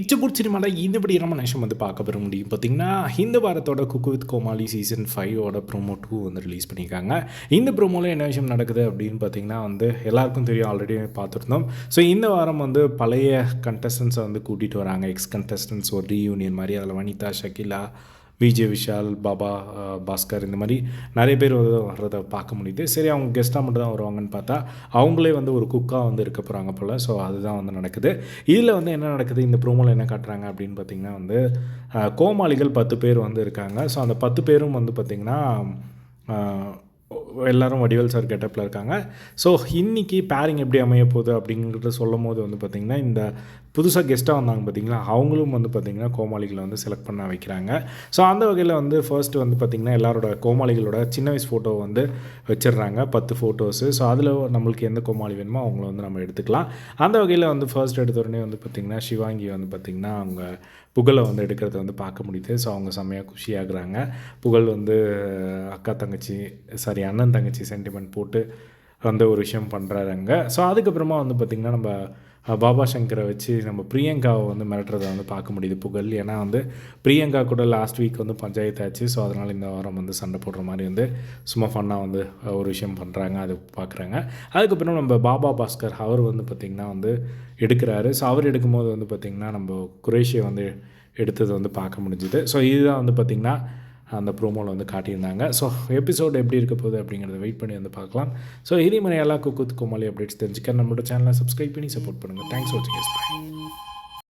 இச்சபூர் சினிமாவில் இந்தபடி நம்ம நிமிஷம் வந்து பார்க்க பெற முடியும். பார்த்தீங்கன்னா இந்த வாரத்தோட குக்கு வித் கோமாளி சீசன் ஃபைவோட ப்ரோமோ டூ வந்து ரிலீஸ் பண்ணியிருக்காங்க. இந்த ப்ரோமோவில் என்ன விஷயம் நடக்குது அப்படின்னு பார்த்தீங்கன்னா வந்து எல்லாருக்கும் தெரியும் ஆல்ரெடி பார்த்துருந்தோம். ஸோ இந்த வாரம் வந்து பழைய கண்டஸ்டன்ஸை வந்து கூட்டிகிட்டு வராங்க. எக்ஸ் கண்டஸ்டன்ஸ் ஒரு ரீயூனியன் மாதிரி. அதில் வனிதா ஷகிலா விஜய் விஷால் பாபா பாஸ்கர் இந்த மாதிரி நிறைய பேர் வந்து வர்றதை பார்க்க முடியுது. சரி அவங்க கெஸ்ட்டாக மட்டும் தான் வருவாங்கன்னு பார்த்தா அவங்களே வந்து ஒரு குக்காக வந்து இருக்க போகிறாங்க போல். ஸோ அதுதான் வந்து நடக்குது. இதில் வந்து என்ன நடக்குது? இந்த ப்ரோமோவில் என்ன காட்டுறாங்க அப்படின்னு பார்த்தீங்கன்னா வந்து கோமாளிகள் பத்து பேர் வந்து இருக்காங்க. ஸோ அந்த பத்து பேரும் வந்து பார்த்திங்கன்னா எல்லோரும் எல்லாரும் வடிவேல் சார் கெட்டப்பில் இருக்காங்க. ஸோ இன்றைக்கி பேரிங் எப்படி அமைய போகுது அப்படிங்கிறத சொல்லும் போது வந்து பார்த்திங்கன்னா இந்த புதுசாக கெஸ்ட்டாக வந்தாங்க பார்த்தீங்களா அவங்களும் வந்து பார்த்திங்கன்னா கோமாளிகளை வந்து செலக்ட் பண்ண வைக்கிறாங்க. ஸோ அந்த வகையில் வந்து ஃபர்ஸ்ட் வந்து பார்த்திங்கன்னா எல்லாரோட கோமாளிகளோட சின்ன வயசு ஃபோட்டோ வந்து வச்சிடுறாங்க. பத்து ஃபோட்டோஸு ஸோ அதில் நம்மளுக்கு எந்த கோமாளி வேணுமோ அவங்கள வந்து நம்ம எடுத்துக்கலாம். அந்த வகையில் வந்து ஃபர்ஸ்ட் எடுத்த உடனே வந்து பார்த்திங்கன்னா சிவாங்கி வந்து பார்த்திங்கன்னா அவங்க புகழை வந்து எடுக்கிறத வந்து பார்க்க முடியுது. ஸோ அவங்க செம்மையாக குஷியாகிறாங்க. புகழ் வந்து அக்கா தங்கச்சி சாரி அண்ணன் தங்கச்சி சென்டிமெண்ட் போட்டு வந்து ஒரு விஷயம் பண்ணுறாருங்க ஸோ அதுக்கப்புறமா வந்து பார்த்திங்கன்னா நம்ம பாபா சங்கரை வச்சு நம்ம பிரியங்காவை வந்து மிரட்டுறதை வந்து பார்க்க முடியுது. புகழ். ஏன்னா வந்து பிரியங்கா கூட லாஸ்ட் வீக் வந்து பஞ்சாயத்து ஆச்சு. ஸோ அதனால் இந்த வாரம் வந்து சண்டை போடுற மாதிரி வந்து சும்மா ஃபன்னாக வந்து ஒரு விஷயம் பண்ணுறாங்க அது பார்க்குறாங்க. அதுக்கப்புறம் நம்ம பாபா பாஸ்கர் அவர் வந்து பார்த்திங்கன்னா வந்து எடுக்கிறாரு. ஸோ அவர் எடுக்கும்போது வந்து பார்த்திங்கன்னா நம்ம குரேஷியை வந்து எடுத்தது வந்து பார்க்க முடிஞ்சுது. ஸோ இதுதான் வந்து பார்த்திங்கன்னா அந்த ப்ரோமோவில் வந்து காட்டியிருந்தாங்க. ஸோ எபிசோடு எப்படி இருக்க போகுது அப்படிங்கிறத வெயிட் பண்ணி வந்து பார்க்கலாம். ஸோ இதே மாதிரி எல்லா குக்குத் கோமாளி அப்டேட்ஸ் தெரிஞ்சுக்க நம்மளோட சேனலை சப்ஸ்கிரைப் பண்ணி சப்போர்ட் பண்ணுங்கள் தேங்க்ஸ் வாட்சிங்